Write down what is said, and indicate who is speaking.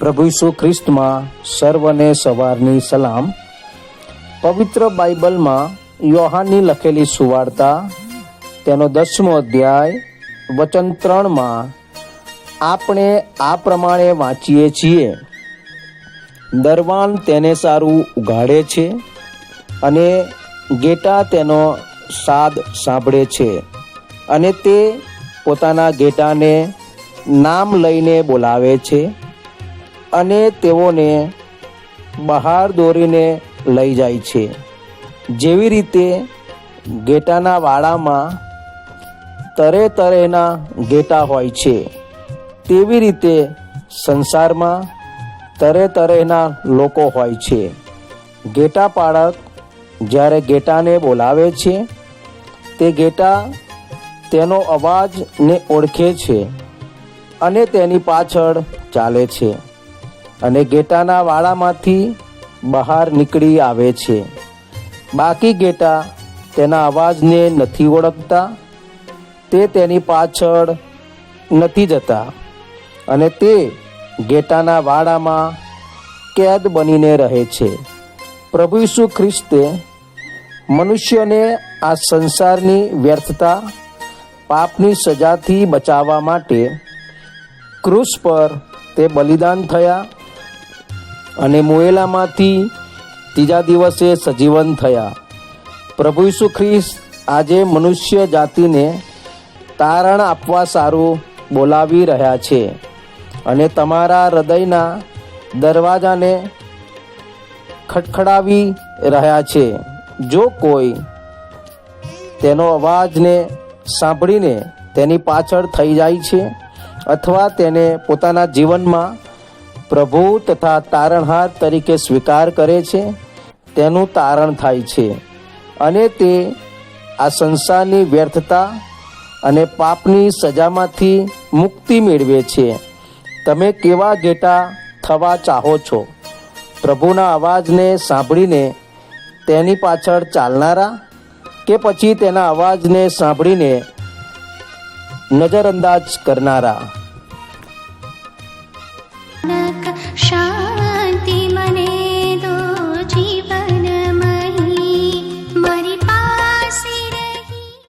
Speaker 1: પ્રભુ ઈસુ ખ્રિસ્તમાં સર્વને સવારની સલામ. પવિત્ર બાઇબલમાં યોહાનની લખેલી સુવાર્તા, તેનો દસમો અધ્યાય, વચન ત્રણમાં આપણે આ પ્રમાણે વાંચીએ છીએ. દરવાન તેને સારું ઉઘાડે છે અને ગેટા તેનો સાદ સાંભળે છે અને તે પોતાના ગેટાને નામ લઈને બોલાવે છે. અને તેઓને બહાર દોરીને લઈ જાય છે. જેવી રીતે ગેટાના વાડામાં તરે તરેના ગેટા હોય છે, તેવી રીતે સંસારમાં તરે તરેના લોકો હોય છે. ગેટા પાળક જ્યારે ગેટાને બોલાવે છે, તે ગેટા તેનો અવાજને ઓળખે છે અને તેની પાછળ ચાલે છે. અને ગેટાના વાડામાંથી બહાર નીકળી આવે છે. બાકી ગેટા તેના અવાજને નથી ઓળખતા, તે તેની પાછળ નથી જતા અને તે ગેટાના વાડામાં કેદ બનીને રહે છે. પ્રભુ ઈસુ ખ્રિસ્તે મનુષ્યને આ સંસારની વ્યર્થતા, પાપની સજાથી બચાવવા માટે ક્રૂસ પર તે બલિદાન થયા. અને મોયેલામાંથી ત્રીજા દિવસે સજીવન થયા. પ્રભુ ઈસુ ખ્રિસ્ત આજે મનુષ્ય જાતિને તારણ આપવા સારું બોલાવી રહ્યા છે અને તમારા હૃદયના દરવાજાને ખટખડાવી રહ્યા છે. જો કોઈ તેનો અવાજને સાંભળીને તેની પાછળ થઈ જાય છે અથવા તેને પોતાના જીવનમાં પ્રભુ તથા તારણહાર તરીકે સ્વીકાર કરે છે, તેનું તારણ થાય છે. અને તે આ સંસારની વ્યર્થતા અને પાપની સજામાંથી મુક્તિ મેળવે છે. તમે કેવા ઘેટા થવા ચાહો છો? પ્રભુના અવાજને સાંભળીને તેની પાછળ ચાલનારા કે પછી તેના અવાજને સાંભળીને નજરઅંદાજ કરનારા? शान्ति